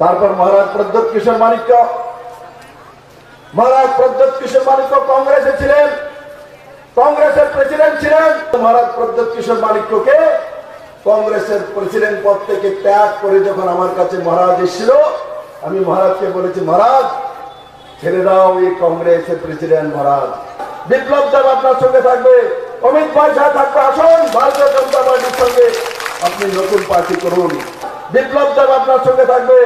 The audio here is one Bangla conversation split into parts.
তারপর মহারাজ প্রদ্যোৎ কিশোর মানিক্য মহারাজ প্রদ্যোৎ কিশোর মানিক্য কংগ্রেসে ছিলেন, কংগ্রেসের প্রেসিডেন্ট ছিলেন। মহারাজ প্রদ্যোৎ কিশোর মানিক্যকে কংগ্রেসের প্রেসিডেন্ট পদ থেকে ত্যাগ করে যখন আমার কাছে মহারাজ এসেছিল, আমি মহারাজকে বলেছি, মহারাজ, ছেড়ে দাও এই কংগ্রেসের প্রেসিডেন্ট মহারাজ। বিপ্লব দেব আপনার সঙ্গে থাকবে, অমিত ভাই সাহেব থাকবে, আসুন, ভারতীয় জনতা পার্টির সঙ্গে আপনি নতুন পার্টি করুন। বিপ্লব দেব আপনার সঙ্গে থাকবে।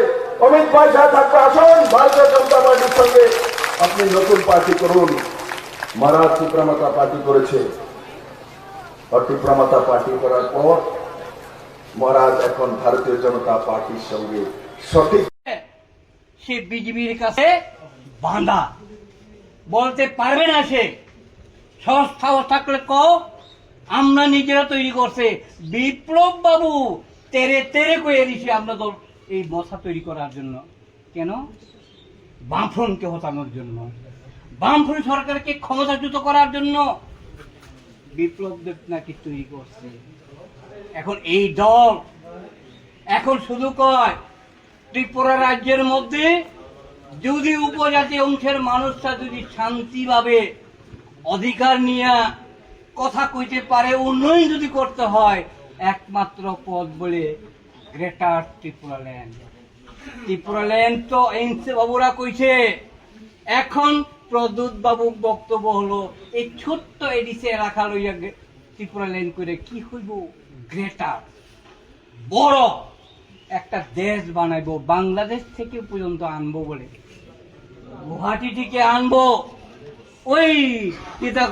অমিত ভাই সাহেব থাকবে, আসুন। ভারতীয় জনতা পার্টির সঙ্গে। আপনি নতুন পার্টি করুন। মহারাজ টিপ্রামাতা পার্টি করেছে। আর টিপ্রামাতা পার্টি করার পর মহারাজ এখন ভারতীয় জনতা পার্টির সঙ্গে সঠিক সে বিজেপির কাছে বাঁধা। বলতে পারবে না সে। থাকলে ক আমরা নিজেরা তৈরি করছে। বিপ্লব বাবু তেরে তেরে কয়ে দিছি তো এই মশা তৈরি করার জন্য। কেন? বামফ্রন্টকে হটানোর জন্য। বামফ্রন্ট সরকারকে ক্ষমতাচ্যুত করার জন্য। বিপ্লব দেব নাকি তৈরি করছে। এখন এই দল, এখন শুধু কয়, ত্রিপুরা রাজ্যের মধ্যে যদি উপজাতি অংশের মানুষরা যদি শান্তিভাবে অধিকার নিয়ে কথা কইতে পারে, উন্নয়ন যদি করতে হয় একমাত্র পথ বলে greater Tripura land. Tripura land তো এনসে বাবুরা কইছে। এখন প্রদ্যুৎ বাবুর বক্তব্য হলো, এই ছোট্ট এডিসে রাখা লইয়া ত্রিপুরা ল্যান্ড করে কি হইব? গ্রেটার। বড় একটা দেশ বানাইবো, বাংলাদেশ থেকে পর্যন্ত আনব বলে। গুয়াহাটি থেকে আনব। ওই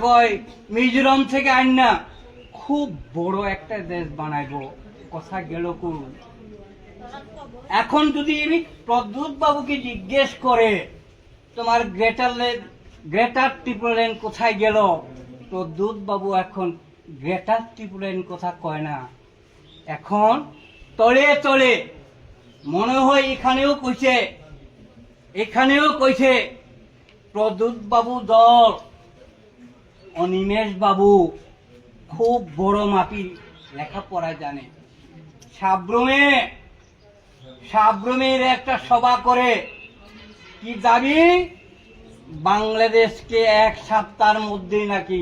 কয়? মিজোরাম থেকে আন না। খুব বড় একটা দেশ বানাইবো, কথা গেল কোন? এখন যদি আমি প্রদ্যুৎ বাবুকে জিজ্ঞেস করে, তোমার গ্রেটার গ্রেটার ত্রিপুরেন কোথায় গেল? প্রদ্যুৎ বাবু এখন, গ্রেটার ত্রিপুরেন কথা কয় না। এখন তলে তলে মনে হয় এখানেও কইছে এখানেও কইছে, প্রদ্যুৎ বাবু দল, অনিমেষ বাবু খুব বড় মাপি লেখাপড়া জানে। সাব্রমে, সাব্রমের একটা সভা করে, কি দাবি বাংলাদেশকে এক সপ্তাহের মধ্যে নাকি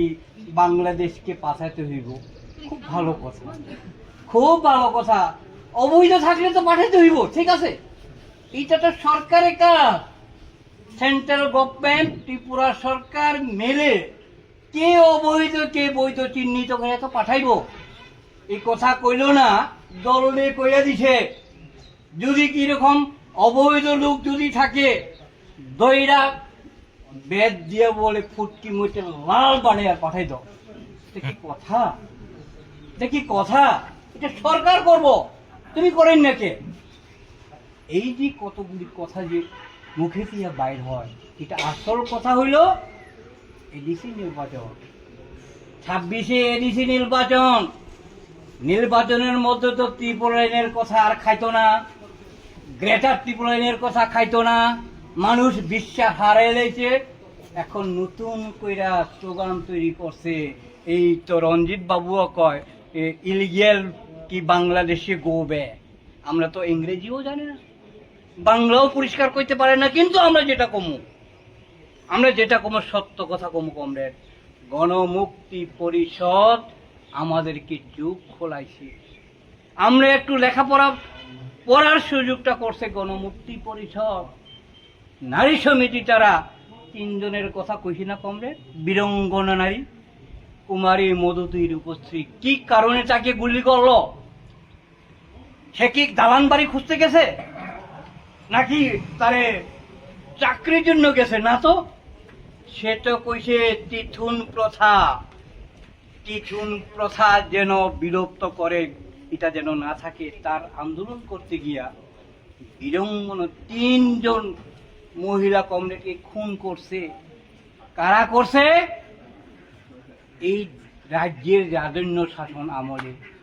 বাংলাদেশকে পাঠাতে হইব। খুব ভালো কথা। খুব ভালো কথা। অবৈধ থাকলে তো পাঠাতে হইব, ঠিক আছে? এইটা তো সরকারের কাজ। সেন্ট্রাল গভর্নমেন্ট ত্রিপুরা সরকার মেলে কে অবৈধ, কে বৈধ চিহ্নিত করে তো পাঠাইব? এই কথা কইল না দলে কইয়া দিছে, যদি কীরকম অবৈধ লোক যদি থাকে, দইরা বেদ দিয়ে বলে ফুটকি মুটে লাল বানিয়ে পাঠাই দাও। কি কথা? দেখি কথা? এটা সরকার করব। তুমি করেন না কে? এই যে কতগুলি কথা যে মুখে দিয়ে বাইর হয়, এটা আসল কথা হইল এডিসি নির্বাচন। ছাব্বিশে এডিসি নির্বাচন। নির্বাচনের মধ্যে তো ত্রিপুরাইনের কথা আর খাইতো না। গ্রেটার ত্রিপুরাইনের কথা খাইতো না। মানুষ বিশ্বাস হারাই লেছে এখন নতুন কইরা স্লোগান তৈরি করছে। এই তো রঞ্জিত বাবুও কয় ইলিগেল কি বাংলাদেশে গোবে? আমরা তো ইংরেজিও জানি না। বাংলাও পরিষ্কার করতে পারে না, কিন্তু আমরা যেটা কমু। আমরা যেটা কমু সত্য কথা কমু কমরেড। গণমুক্তি পরিষদ আমাদেরকে যুগ খোলাইছে। আমরা একটু লেখাপড়া পড়ার সুযোগটা করছে গণমুক্তি পরিষদ। নারী সমিতি তারা তিনজনের কথা কইছি না কমরেড? বীরঙ্গনা নারী, কুমারী মধুতির উপস্থিত কি কারণে তাকে গুলি করল? সে কি দালান বাড়ি খুঁজতে গেছে? নাকি তারে চাকরির জন্য গেছে? না তো? সে তো কইছে তিথুন প্রথা। তিথুন প্রথা যেন বিলুপ্ত করে, এটা যেন না থাকে, তার আন্দোলন করতে গিয়া বিড়ঙ্গন তিনজন মহিলা কমরেডকে খুন করছে। কারা করছে? এই রাজ্যের রাজন্য শাসন আমলে।